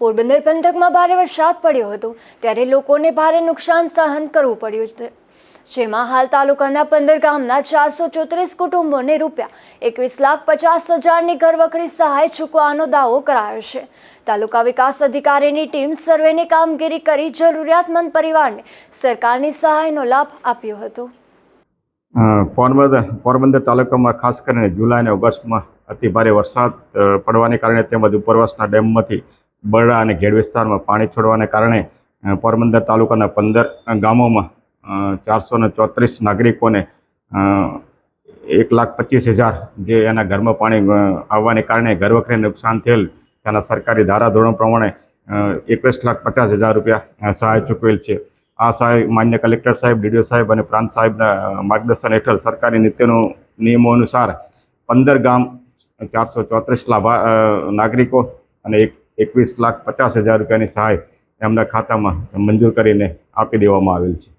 પોરબંદર પંથકમાં ભારે વરસાદ પડ્યો હતો, ત્યારે લોકોને ભારે નુકસાન સહન કરવું પડ્યું છે. જેમાં હાલ તાલુકાના પંદર ગામના ચારસો ચોત્રીસ કુટુંબોને રૂપિયા એકવીસ લાખ પચાસ હજારની ઘરવખરી સહાય ચૂકવાનો દાવો કરાયો છે. તાલુકા વિકાસ અધિકારીની ટીમ સર્વેની કામગીરી કરી જરૂરિયાતમંદ પરિવારને સરકારની સહાયનો લાભ આપ્યો હતો. પોરબંદર પોરબંદર તાલુકામાં ખાસ કરીને જુલાઈ અને ઓગસ્ટમાં અતિ ભારે વરસાદ પડવાને કારણે તેમજ ઉપરવાસના ડેમમાંથી બરડા અને ઘેડ વિસ્તારમાં પાણી છોડવાને કારણે પોરબંદર તાલુકાના પંદર ગામોમાં ચારસો ચોત્રીસ નાગરિકોને એક લાખ પચીસ હજાર જે એના ઘરમાં પાણી આવવાને કારણે ઘરવખરીને નુકસાન થયેલ, તેના સરકારી ધારાધોરણ પ્રમાણે એકવીસ લાખ પચાસ હજાર રૂપિયા સહાય ચૂકવેલ છે. આ સહાય માન્ય કલેક્ટર સાહેબ, ડીડીઓ સાહેબ અને પ્રાંત સાહેબના માર્ગદર્શન હેઠળ સરકારી નીતિનો, નિયમો અનુસાર પંદર ગામ, ચારસો ચોત્રીસ લાભા નાગરિકો અને એક એકવીસ લાખ પચાસ હજાર રૂપિયાની સહાય એમના ખાતામાં મંજૂર કરીને આપી દેવામાં આવેલ છે.